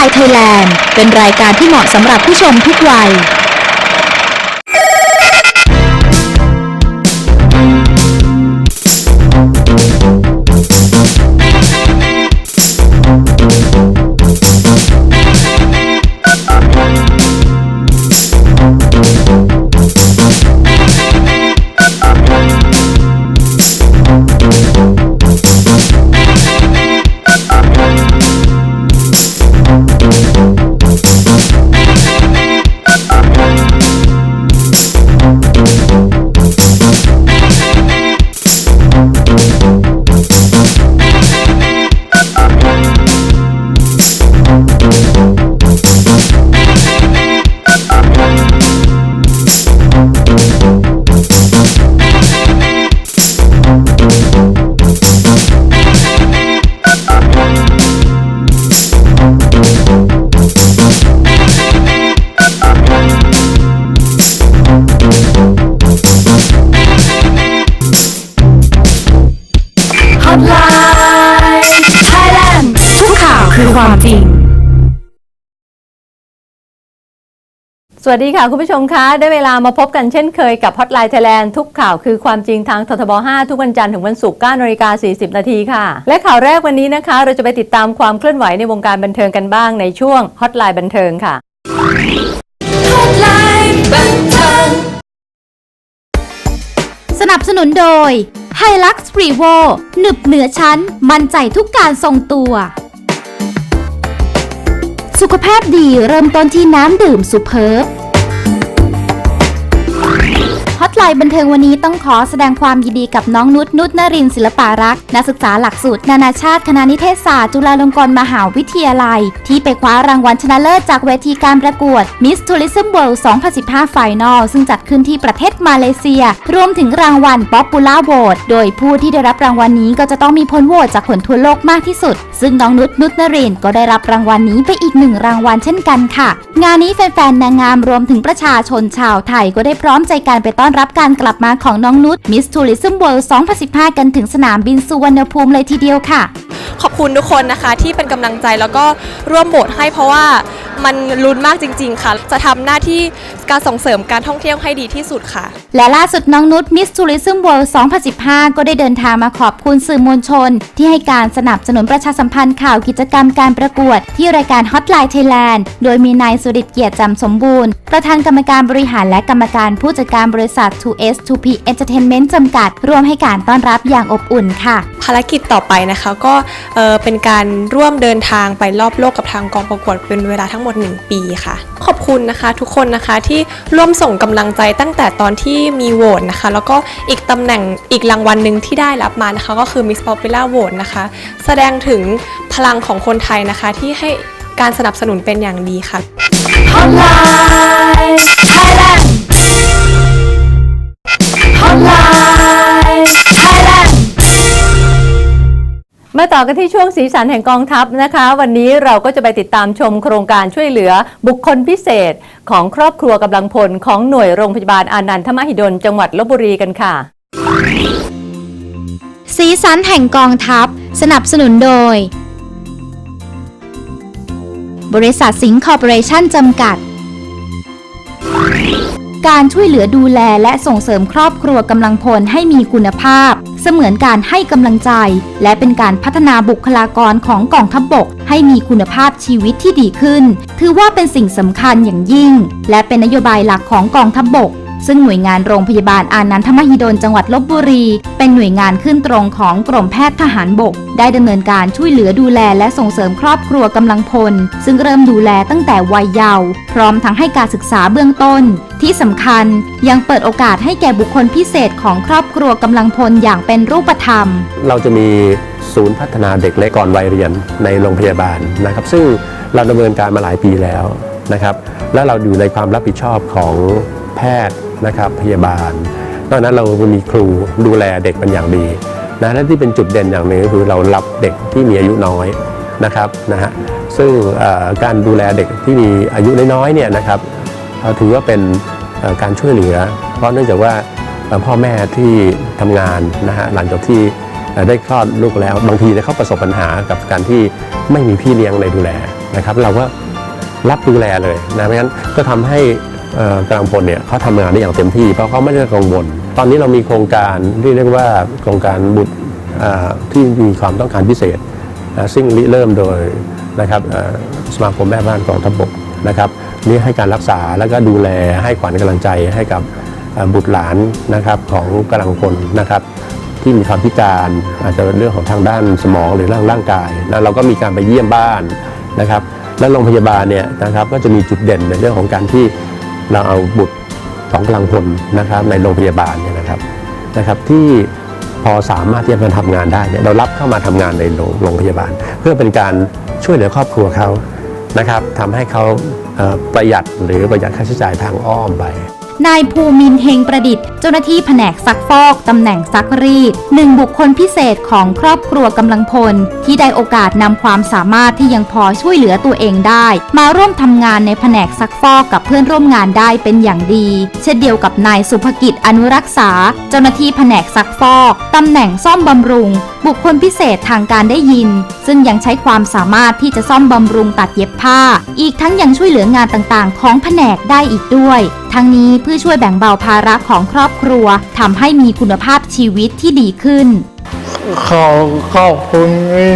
Hotline Thailand เป็นรายการที่เหมาะสำหรับผู้ชมทุกวัย สวัสดีค่ะ คุณผู้ชมคะ ได้เวลามาพบกันเช่นเคยกับ Hotline Thailand ทุกข่าวคือความจริงทางททบ 5 ทุกวันจันทร์ถึงวันศุกร์9นาฬิกา 40 นาทีค่ะ และข่าวแรกวันนี้นะคะ เราจะไปติดตามความเคลื่อนไหวในวงการบันเทิงกันบ้างในช่วง Hotline บันเทิงค่ะ Hotline บันเทิงสนับสนุนโดย Hilux Revo หนึบเหนือชั้น มั่นใจทุกการทรงตัว สุขภาพดีเริ่มต้นที่น้ำดื่มสุเพิร์บฮอตไลน์บันเทิงวันนี้ต้องขอแสดงความยินดีกับน้องนุชนุชนรินศิลปารักษ์นักศึกษาหลักสูตร นานาชาติคณะนิเทศศาสตร์ จุฬาลงกรณ์มหาวิทยาลัย ที่ไปคว้ารางวัลชนะเลิศจากเวทีการประกวด Miss Tourism World 2015 Final ซึ่งจัดขึ้นที่ประเทศมาเลเซีย รวมถึงรางวัล Popular Vote โดยผู้ที่ได้รับรางวัลนี้ก็จะต้องมีผลโหวตจากคนทั่วโลกมากที่สุด ซึ่งน้องนุชนุชนรินก็ได้รับรางวัลนี้ไปอีกหนึ่งรางวัลเช่นกันค่ะ งานนี้แฟนๆนางงามรวมถึงประชาชนชาวไทยก็ได้พร้อมใจการไปต้อนรับการกลับมาของน้องนุชมิสทัวริซึมเวิลด์2015 กันถึงสนามบินสุวรรณภูมิเลยทีเดียวค่ะ ขอบคุณทุกคนนะคะที่เป็นกำลังใจแล้วก็ร่วมโหวตให้เพราะว่ามันลุ้นมากจริง ๆ ค่ะ จะทำหน้าที่การส่งเสริมการท่องเที่ยวให้ดีที่สุดค่ะ และล่าสุดน้องนุช Miss Tourism World 2015 ก็ได้เดินทางมาขอบคุณสื่อมวลชน ที่ให้การสนับสนุนประชาสัมพันธ์ข่าวกิจกรรมการประกวด ที่รายการ Hotline Thailand โดยมีนายสุริตเกียรติจำสมบูรณ์ ประธานกรรมการบริหารและกรรมการผู้จัดการบริษัท 2S 2P Entertainment จำกัด ร่วมให้การต้อนรับอย่างอบอุ่นค่ะ ภารกิจต่อไปนะคะก็เอ่อเป็นการร่วมเดินทางไปรอบโลกกับทางกองประกวดเป็นเวลาทั้งหมด 1 ปีค่ะ ขอบคุณนะคะทุกคนนะคะที่ร่วมส่งกำลังใจตั้งแต่ตอนที่มีโหวตนะคะ แล้วก็อีกตำแหน่งอีกรางวัลหนึ่งที่ได้รับมานะคะ ก็คือ Miss Popular Vote นะคะ แสดงถึงพลังของคนไทยนะคะที่ให้การสนับสนุนเป็นอย่างดีค่ะ Hotline ต่อกันที่ช่วงสีสันแห่งกองทัพนะคะ วันนี้เราก็จะไปติดตามชมโครงการช่วยเหลือบุคคลพิเศษ ของครอบครัวกำลังพลของหน่วยโรงพยาบาลอานันทมหิดลจังหวัดลบบุรีกันค่ะ สีสันแห่งกองทัพ สนับสนุนโดย บริษัทสิงห์คอร์ปอเรชั่นจำกัด การช่วยเหลือดูแลและส่งเสริมครอบครัวกำลังพลให้มีคุณภาพ เสมือนการให้กำลังใจ และเป็นการพัฒนาบุคลากรของกองทัพบบก ให้มีคุณภาพชีวิตที่ดีขึ้น ถือว่าเป็นสิ่งสำคัญอย่างยิ่ง และเป็นนโยบายหลักของกองทัพบบก ซึ่งหน่วยงานโรงพยาบาลอานันทมหิดลจังหวัดลบบุรี เป็นหน่วยงานขึ้นตรงของกรมแพทย์ทหารบก ได้ดำเนินการช่วยเหลือดูแลและส่งเสริมครอบครัวกำลังพล ซึ่งเริ่มดูแลตั้งแต่วัยเยาว์พร้อมทั้งให้การศึกษาเบื้องต้น ที่สำคัญยังเปิดโอกาสให้แก่บุคคลพิเศษของครอบครัวกำลังพลอย่างเป็นรูปธรรม เราจะมีศูนย์พัฒนาเด็กเล็กก่อนวัยเรียนในโรงพยาบาลนะครับ ซึ่งเราดำเนินการมาหลายปีแล้วนะครับ และเราอยู่ในความรับผิดชอบของแพทย์ นะครับพยาบาลนอกนั้นเรามีครูดูแลเด็กเป็นอย่างดีนะและที่เป็นจุดเด่นอย่างหนึ่งก็คือเรารับเด็กที่มีอายุน้อยนะครับนะฮะซึ่งการดูแลเด็กที่มีอายุน้อยๆเนี่ยนะครับถือว่าเป็นการช่วยเหลือ เพราะเนื่องจากว่าพ่อแม่ที่ทำงานนะฮะหลังจากที่ได้คลอดลูกแล้ว บางทีเนี่ยเขาประสบปัญหากับการที่ไม่มีพี่เลี้ยงในดูแลนะครับ เราก็รับดูแลเลยนะเพราะฉะนั้นก็ทำให้ กำลังพลเนี่ยเขาทำงานได้อย่างเต็มที่ เพราะเขาไม่ได้กังวล ตอนนี้เรามีโครงการที่เรียกว่าโครงการบุตรที่มีความต้องการพิเศษ ซึ่งริเริ่มโดยนะครับสมาคมแม่บ้านกองทัพบกนะครับนี่ให้การรักษาแล้วก็ดูแลให้ขวัญกำลังใจให้กับบุตรหลานนะครับของกำลังพลนะครับที่มีความพิการอาจจะเป็นเรื่องของทางด้านสมองหรือร่างร่างกายแล้วเราก็มีการไปเยี่ยมบ้านนะครับ และโรงพยาบาลเนี่ยนะครับก็จะมีจุดเด่นในเรื่องของการที่ เราเอาบุตรของกำลังพลนะครับในโรงพยาบาลเนี่ยนะครับนะครับ ที่พอสามารถที่จะมาทำงานได้เนี่ยเรารับเข้ามาทำงานในโรงพยาบาล เพื่อเป็นการช่วยเหลือครอบครัวเขานะครับทำให้เขาประหยัดหรือประหยัดค่าใช้จ่ายทางอ้อมไป นายภูมินเฮงประดิษฐ์ เจ้าหน้าที่แผนกซักฟอกตำแหน่งซักรีดหนึ่งบุคคลพิเศษของครอบครัวกำลังพล ที่ได้โอกาสนำความสามารถที่ยังพอช่วยเหลือตัวเองได้ มาร่วมทำงานในแผนกซักฟอกกับเพื่อนร่วมงานได้เป็นอย่างดี เช่นเดียวกับนายสุภกิจอนุรักษา เจ้าหน้าที่แผนกซักฟอกตำแหน่งซ่อมบำรุงบุคคลพิเศษทางการได้ยิน ซึ่งยังใช้ความสามารถที่จะซ่อมบำรุงตัดเย็บผ้า อีกทั้งยังช่วยเหลืองานต่างๆ ของแผนกได้อีกด้วย ทั้งนี้เพื่อช่วยแบ่งเบาภาระของครอบครัวทำให้มีคุณภาพชีวิตที่ดีขึ้น ขอขอบคุณที่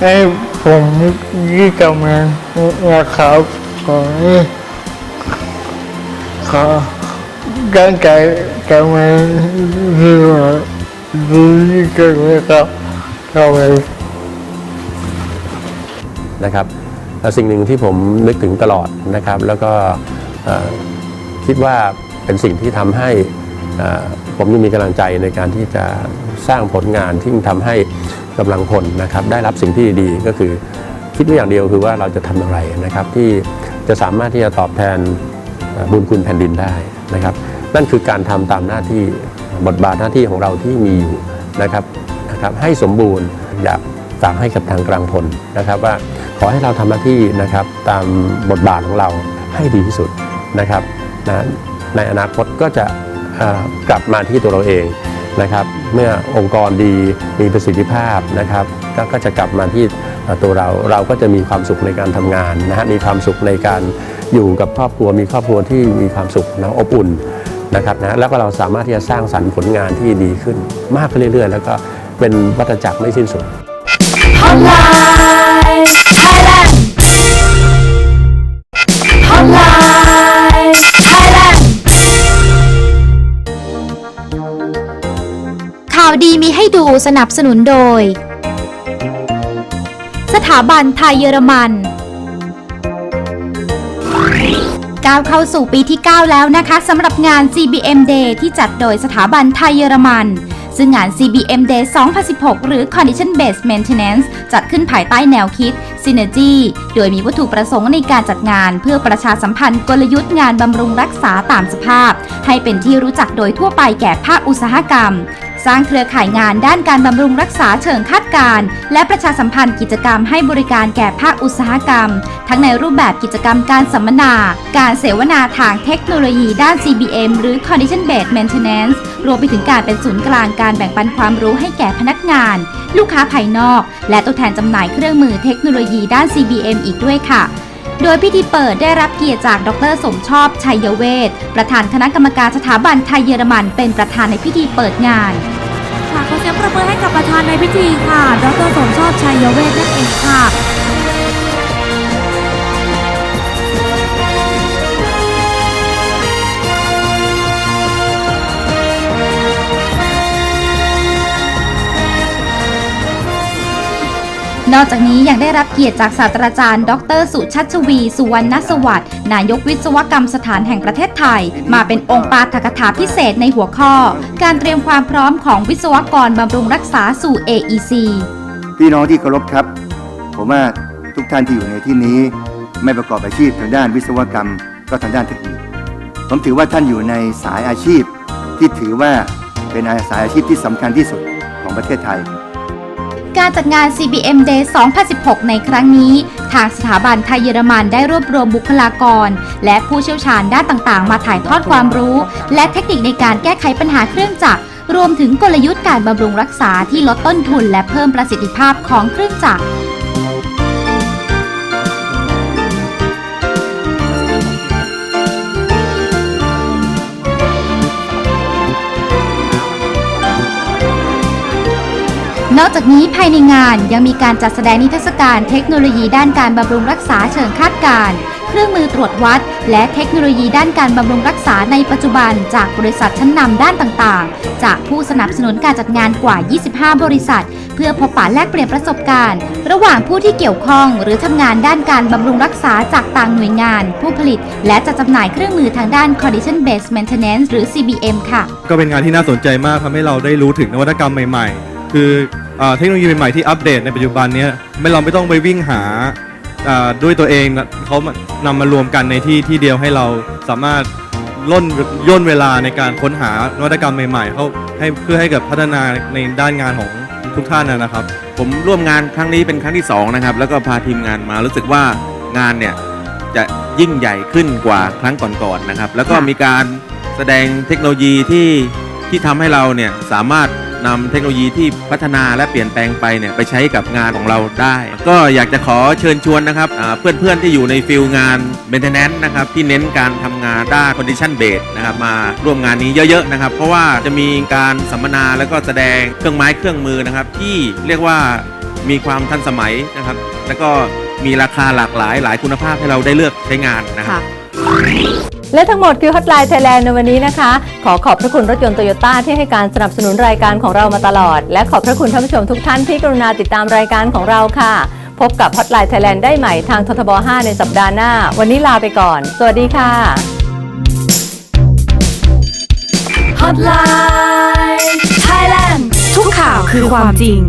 ให้ผมที่กำลังนะครับขอให้ขอตั้งใจกำลังที่ ว่าดีที่สุดนะครับขอบคุณนะครับแล้วสิ่งหนึ่งที่ผมนึกถึงตลอดนะครับ แล้วก็คิดว่าเป็นสิ่งที่ทำให้ผมยังมีกำลังใจในการที่จะสร้างผลงานที่ทำให้กำลังพลนะครับ ได้รับสิ่งที่ดีก็คือคิดไว้อย่างเดียวคือว่าเราจะทำอย่างไรนะครับ ที่จะสามารถที่จะตอบแทนบุญคุณแผ่นดินได้นะครับ นั่นคือการทำตามหน้าที่ บทบาทหน้าที่ของเราที่มีอยู่นะครับนะครับให้สมบูรณ์อยากฝากให้กับทางกลางพลนะครับ ว่าขอให้เราทำหน้าที่นะครับตามบทบาทของเราให้ดีที่สุดนะครับนะในอนาคตก็จะกลับมาที่ตัวเราเองนะครับเมื่อองค์กรดีมีประสิทธิภาพนะครับก็ก็จะกลับมาที่ตัวเราเราก็จะมีความสุขในการทำงานนะฮะมีความสุขในการอยู่กับครอบครัวมีครอบครัวที่มีความสุขนะอบอุ่น นะครับนะแล้วก็เราสามารถที่จะสร้างสรรค์ผลงานที่ดีขึ้น มากขึ้นเรื่อยๆ แล้วก็เป็นวัฏจักรไม่สิ้นสุดข่าวดีมีให้ดูสนับสนุนโดย สถาบันไทยเยอรมัน ก้าวเข้าสู่ปีที่ 9 แล้วนะคะสำหรับงาน CBM Day ที่จัดโดยสถาบันไทยเยอรมัน ซึ่งงาน CBM Day 2016 หรือ Condition Based Maintenance จัดขึ้นภายใต้แนวคิด Synergy โดยมีวัตถุประสงค์ในการจัดงาน เพื่อประชาสัมพันธ์กลยุทธ์งานบำรุงรักษาตามสภาพ ให้เป็นที่รู้จักโดยทั่วไปแก่ภาคอุตสาหกรรม สร้างเครือข่ายงานด้านการบำรุงรักษาเชิงคาดการณ์และประชาสัมพันธ์กิจกรรมให้บริการแก่ภาคอุตสาหกรรม ทั้งในรูปแบบกิจกรรมการสัมมนา การเสวนาทางเทคโนโลยีด้าน CBM หรือ Condition Based Maintenance รวมไปถึงการเป็นศูนย์กลางการแบ่งปันความรู้ให้แก่พนักงาน ลูกค้าภายนอก และตัวแทนจำหน่ายเครื่องมือเทคโนโลยีด้าน CBM อีกด้วยค่ะ โดยพิธีเปิดได้รับเกียรติจากดรสมชอบชัยเวทประธานคณะกรรมการสถาบันไทยเยอรมันเป็นประธานในพิธีเปิดงาน ค่ะขอเสียงประมือให้กับประธานในพิธีค่ะ ดรสมชอบช อกจากนี้ยังได้รับเกียรติจากศาสตราจารย์ ดร สุชัชวี สุวรรณสวัสดิ์นายกวิศวกรรมสถานแห่งประเทศไทย มาเป็นองค์ปาฐกถาพิเศษในหัวข้อ การเตรียมความพร้อมของวิศวกรบำรุงรักษาสู่ AEC พี่น้องที่เคารพครับ ผมว่าทุกท่านที่อยู่ในที่นี้ ไม่ประกอบอาชีพทางด้านวิศวกรรม ก็ทางด้านเทคนิคผมถือว่าท่านอยู่ในสายอาชีพ ที่ถือว่าเป็นสายอาชีพที่สำคัญที่สุดของประเทศไทย การจัดงาน CBM Day 2016 ในครั้งนี้ ทางสถาบันไทยเยอรมันได้รวบรวมบุคลากร และผู้เชี่ยวชาญด้านต่างๆ มาถ่ายทอดความรู้ และเทคนิคในการแก้ไขปัญหาเครื่องจักร รวมถึงกลยุทธ์การบำรุงรักษาที่ลดต้นทุนและเพิ่มประสิทธิภาพของเครื่องจักร นอกจากนี้ภายในงานยังมีการจัดแสดงนิทรรศการเทคโนโลยีด้านการบำรุงรักษาเชิงคาดการณ์เครื่องมือตรวจวัด และเทคโนโลยีด้านการบำรุงรักษาในปัจจุบัน จากบริษัทชั้นนำด้านต่างๆ จากผู้สนับสนุนการจัดงานกว่า 25 บริษัท เพื่อพบปะแลกเปลี่ยนประสบการณ์ ระหว่างผู้ที่เกี่ยวข้องหรือทำงานด้านการบำรุงรักษาจากต่างหน่วยงาน ผู้ผลิต และจัดจำหน่ายเครื่องมือทางด้าน Condition Based Maintenance หรือ CBM ค่ะ ก็เป็นงานที่น่าสนใจมากทำให้เราได้รู้ถึงนวัตกรรมใหม่ ๆ คือ เทคโนโลยีใหม่ๆที่อัปเดตในปัจจุบันนี้ไม่เราไม่ต้องไปวิ่งหาด้วยตัวเองเขานำมารวมกันในที่ที่เดียวให้เราสามารถล่นย่นเวลาในการค้นหานวัตกรรมใหม่ๆเขาให้เพื่อให้กับพัฒนาในด้านงานของทุกท่านนะครับ ผมร่วมงานครั้งนี้เป็นครั้งที่ 2 นะครับ แล้วก็พาทีมงานมารู้สึกว่างานเนี่ยจะยิ่งใหญ่ขึ้นกว่าครั้งก่อนๆนะครับ แล้วก็มีการแสดงเทคโนโลยีที่ที่ทำให้เราเนี่ยสามารถ นำเทคโนโลยีที่พัฒนาและเปลี่ยนแปลงไปเนี่ยไปใช้กับงานของเราได้ ก็อยากจะขอเชิญชวนนะครับเพื่อนๆที่อยู่ในฟิลงาน maintenance นะครับที่เน้นการทำงานด้าน condition base นะครับมาร่วมงานนี้เยอะๆนะครับ เพราะว่าจะมีการสัมมนาแล้วก็แสดงเครื่องไม้เครื่องมือนะครับ ที่เรียกว่ามีความทันสมัยนะครับ แล้วก็มีราคาหลากหลายหลายคุณภาพให้เราได้เลือกใช้งานนะครับ และทั้งหมดคือ Hotline Thailand ในวันนี้นะคะ ขอขอบพระคุณรถยนต์โตโยต้าที่ให้การสนับสนุนรายการของเรามาตลอด และขอบพระคุณท่านผู้ชมทุกท่านที่กรุณาติดตามรายการของเราค่ะ พบกับ Hotline Thailand ได้ใหม่ทางททบ 5 ในสัปดาห์หน้า วันนี้ลาไปก่อน สวัสดีค่ะ Hotline Thailand ทุกข่าวคือความจริง